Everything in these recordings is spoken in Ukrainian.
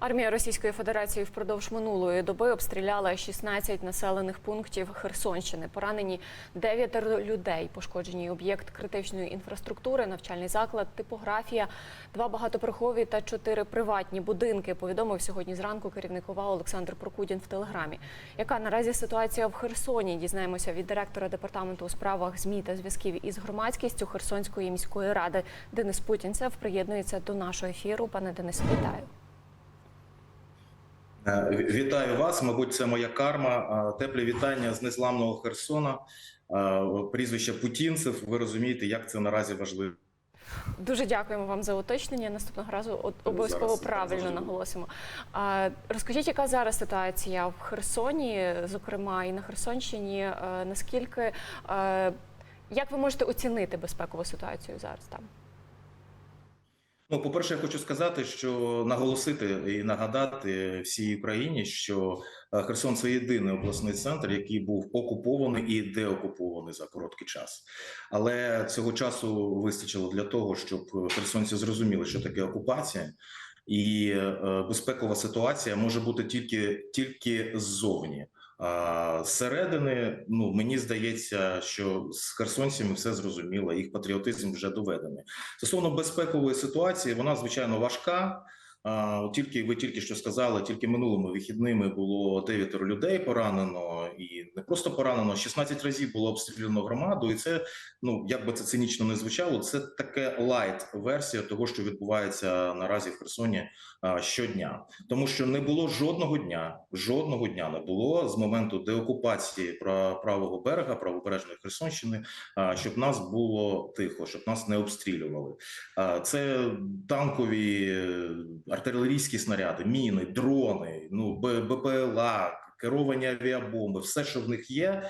Армія Російської Федерації впродовж минулої доби обстріляла 16 населених пунктів Херсонщини. Поранені дев'ятеро людей. Пошкоджені об'єкт критичної інфраструктури, навчальний заклад, типографія, два багатоповерхові та чотири приватні будинки. Повідомив сьогодні зранку керівник ОВА Олександр Прокудін в телеграмі. Яка наразі ситуація в Херсоні? Дізнаємося від директора департаменту у справах змі та зв'язків із громадськістю Херсонської міської ради. Денис Путінцев приєднується до нашого ефіру. Пане Денисе, вітаю. Е, Вітаю вас. Мабуть, це моя карма. Е, Теплі вітання з незламного Херсона. Е, Прізвище Путінцев. Ви розумієте, як це наразі важливо. Дуже дякуємо вам за уточнення. Наступного разу обов'язково Зараз правильно завжди. наголосимо. Розкажіть, яка зараз ситуація в Херсоні, зокрема і на Херсонщині? Наскільки як ви можете оцінити безпекову ситуацію зараз там? Ну, по-перше, я хочу сказати, що наголосити і нагадати всій Україні, що е, Херсон це єдиний обласний центр, який був окупований і деокупований за короткий час. Але цього часу вистачило для того, щоб херсонці зрозуміли, що таке окупація. І е, безпекова ситуація може бути тільки тільки ззовні. Зсередини, ну мені здається, що з херсонцями все зрозуміло, їх патріотизм вже доведений. Стосовно безпекової ситуації, вона звичайно важка. Тільки ви тільки що сказали, тільки минулими вихідними було дев'ятеро людей поранено, і не просто поранено, 16 разів було обстріляно громаду, і це ну як би це цинічно не звучало, це таке лайт версія того, що відбувається наразі в Херсоні щодня, тому що не було жодного дня, жодного дня не було з моменту деокупації пра- правого берега, правобережної Херсонщини, щоб нас було тихо, щоб нас не обстрілювали. Це танкові артилерійські снаряди, міни, дрони, ну БПЛА, керовані авіабомби, все, що в них є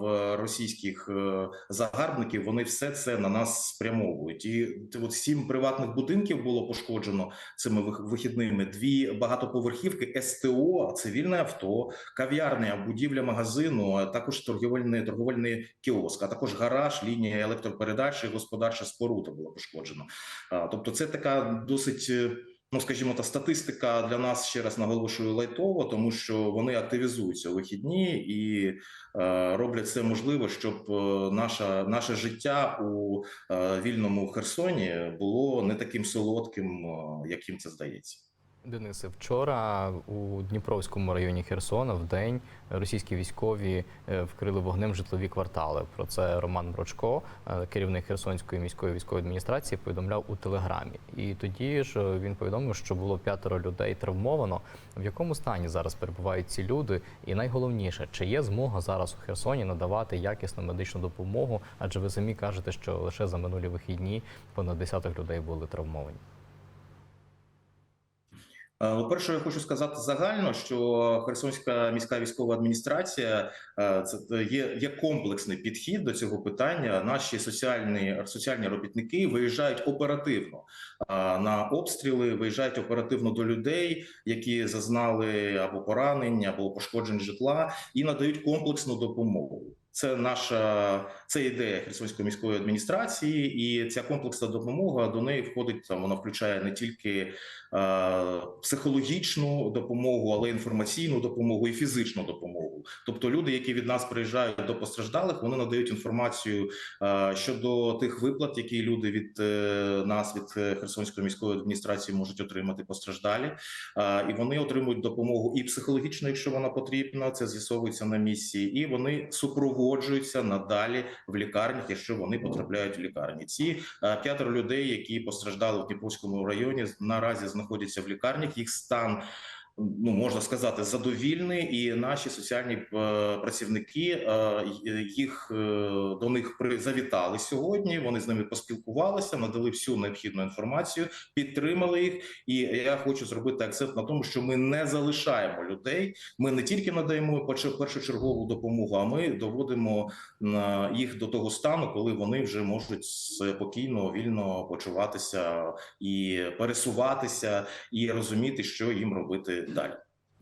в російських е, загарбників, вони все це на нас спрямовують. І от сім приватних будинків було пошкоджено цими вих- вихідними. Дві багатоповерхівки, СТО, цивільне авто, кав'ярня, будівля магазину, а також торгівельний торговельний кіоск, а також гараж, лінія електропередач і господарча споруда була пошкоджена. Тобто, це така досить. Ну, скажімо, та статистика для нас ще раз наголошую лайтово, тому що вони активізуються у вихідні і е, роблять все можливе, щоб е, наша, наше життя у е, вільному Херсоні було не таким солодким, е, яким це здається. Денисе, вчора у Дніпровському районі Херсона в день російські військові е, вкрили вогнем житлові квартали. Про це Роман Брочко, е, керівник Херсонської міської військової адміністрації, повідомляв у телеграмі. І тоді ж він повідомив, що було п'ятеро людей травмовано. В якому стані зараз перебувають ці люди? І найголовніше, чи є змога зараз у Херсоні надавати якісну медичну допомогу? Адже ви самі кажете, що лише за минулі вихідні понад десяток людей були травмовані. Е, ну, Перше, я хочу сказати загально, що Херсонська міська військова адміністрація е, це є, є комплексний підхід до цього питання. Наші соціальні соціальні робітники виїжджають оперативно е, на обстріли, виїжджають оперативно до людей, які зазнали або поранень, або пошкоджень житла, і надають комплексну допомогу. Це наша це ідея Херсонської міської адміністрації, і ця комплексна допомога до неї входить там. Вона включає не тільки е, психологічну допомогу, але й інформаційну допомогу і фізичну допомогу. Тобто, люди, які від нас приїжджають до постраждалих, вони надають інформацію е, щодо тих виплат, які люди від е, нас, від е, Херсонської міської адміністрації, можуть отримати постраждалі. І вони отримують допомогу і психологічну, якщо вона потрібна. Це з'ясовується на місці, і вони супроводжуються надалі в лікарнях, якщо вони потрапляють в лікарні. Ці п'ятеро людей, які постраждали в Дніпровському районі, наразі знаходяться в лікарнях. Їх стан. Ну, можна сказати, задовільний, і наші соціальні е, працівники е, їх е, до них завітали сьогодні. Вони з ними поспілкувалися, надали всю необхідну інформацію, підтримали їх. І я хочу зробити акцент на тому, що ми не залишаємо людей. Ми не тільки надаємо першочергову допомогу, а ми доводимо їх до того стану, коли вони вже можуть спокійно, вільно почуватися і пересуватися, і розуміти, що їм робити далі.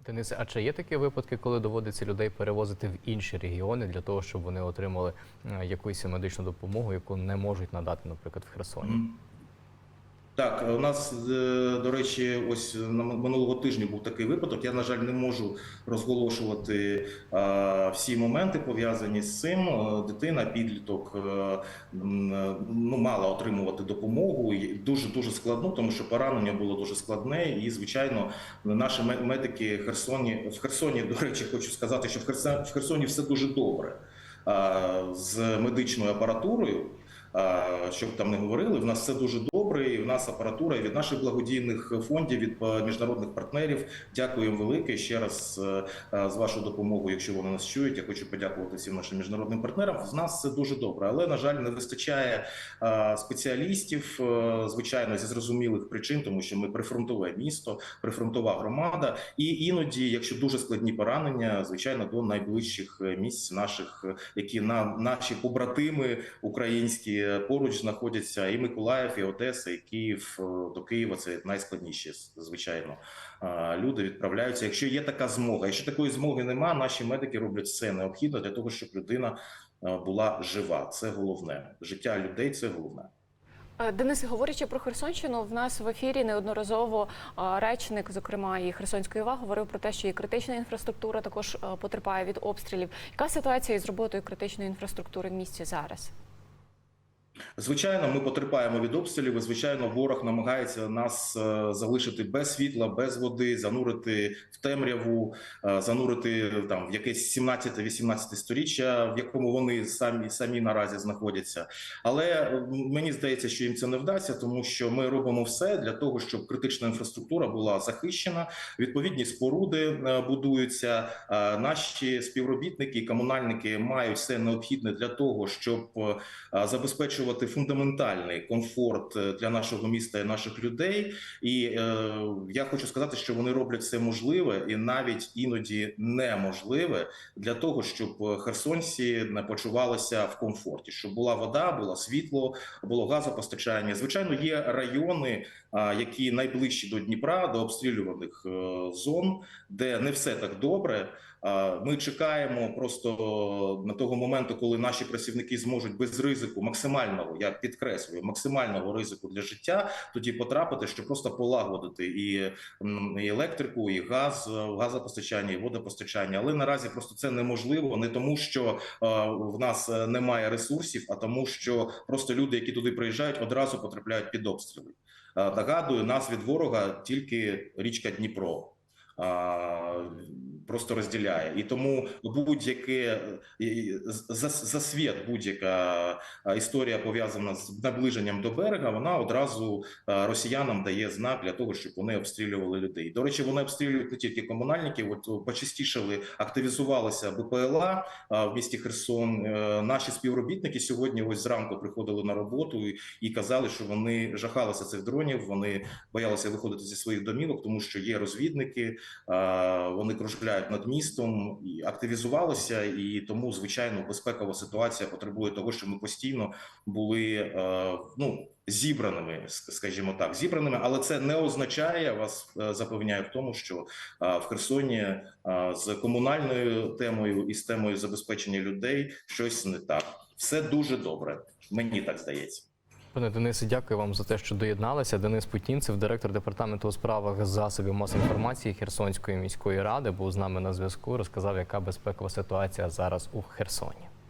Денисе, а чи є такі випадки, коли доводиться людей перевозити в інші регіони для того, щоб вони отримали е, якусь медичну допомогу, яку не можуть надати, наприклад, в Херсоні? Так, у нас, е, до речі, ось на минулого тижня був такий випадок. Я, на жаль, не можу розголошувати е, всі моменти пов'язані з цим. Е, Дитина, підліток, е, е, ну, мала отримувати допомогу. Дуже дуже складно, тому що поранення було дуже складне. І, звичайно, наші медики Херсоні в Херсоні, до речі, хочу сказати, що в Херсоні, все дуже добре е, з медичною апаратурою. А, Щоб там не говорили, в нас все дуже добре. І в нас апаратура від наших благодійних фондів, від е, міжнародних партнерів. Дякуємо велике ще раз е, е, з вашою допомогою. Якщо вони нас чують, я хочу подякувати всім нашим міжнародним партнерам. В нас все дуже добре, але на жаль, не вистачає е, спеціалістів. е, Звичайно, зі зрозумілих причин, тому що ми прифронтове місто, прифронтова громада, і іноді, якщо дуже складні поранення, звичайно, до найближчих е, місць наших, е, які на наші побратими українські поруч знаходяться і Миколаїв, і Одеса, і Київ е, до Києва. Це найскладніші, звичайно. Е, Люди відправляються. Якщо є така змога, якщо такої змоги нема, наші медики роблять все необхідне для того, щоб людина е, була жива. Це головне. Життя людей це головне. Денис, говорячи про Херсонщину, в нас в ефірі неодноразово речник, зокрема і Херсонської ОВА, говорив про те, що і критична інфраструктура також потерпає від обстрілів. Яка ситуація із роботою критичної інфраструктури в місті зараз? Звичайно, ми потерпаємо від обстрілів. Звичайно, ворог намагається нас е, залишити без світла, без води, занурити в темряву, е, занурити там в якесь 17-18 сторіччя, в якому вони самі самі наразі знаходяться. Але е, мені здається, що їм це не вдасться, тому що ми робимо все для того, щоб критична інфраструктура була захищена. Відповідні споруди будуються. Наші співробітники комунальники мають все необхідне для того, щоб е, забезпечувати фундаментальний комфорт е, для нашого міста і наших людей. І е, я хочу сказати, що вони роблять все можливе і навіть іноді неможливе для того, щоб е, херсонці не почувалися в комфорті, щоб була вода, було світло, було газопостачання. Звичайно, є райони, а, які найближчі до Дніпра, до обстрілюваних е, зон, де не все так добре. Ми чекаємо просто на того моменту, коли наші працівники зможуть без ризику максимального, я підкреслюю, максимального ризику для життя, тоді потрапити, щоб просто полагодити і, і електрику, і газ, е, газопостачання, і водопостачання. Але наразі просто це неможливо, не тому, що е, в нас е, немає ресурсів, а тому, що просто люди, які туди приїжджають, одразу потрапляють під обстріли. Нагадую, нас від ворога тільки річка Дніпро. Просто розділяє, і тому будь-яке і за, за будь-яка історія пов'язана з наближенням до берега, вона одразу росіянам дає знак для того, щоб вони обстрілювали людей. До речі, вони обстрілюють не тільки комунальників. От почастішали, активізувалися БПЛА в місті Херсон. Е, Наші співробітники сьогодні ось зранку приходили на роботу і, казали, що вони жахалися цих дронів. Вони боялися виходити зі своїх домівок, тому що є розвідники. Вони кружляють над містом і активізувалися, і тому звичайно безпекова ситуація потребує того, щоб ми постійно були е, ну зібраними, скажімо так, зібраними, але це не означає вас е, запевняю в тому, що е, в Херсоні з комунальною темою і з темою забезпечення людей щось не так. Все дуже добре. Мені так здається. Пане Денисе, дякую вам за те, що доєдналися. Денис Путінцев, директор департаменту у справах засобів масової інформації Херсонської міської ради, був з нами на зв'язку. Розказав, яка безпекова ситуація зараз у Херсоні.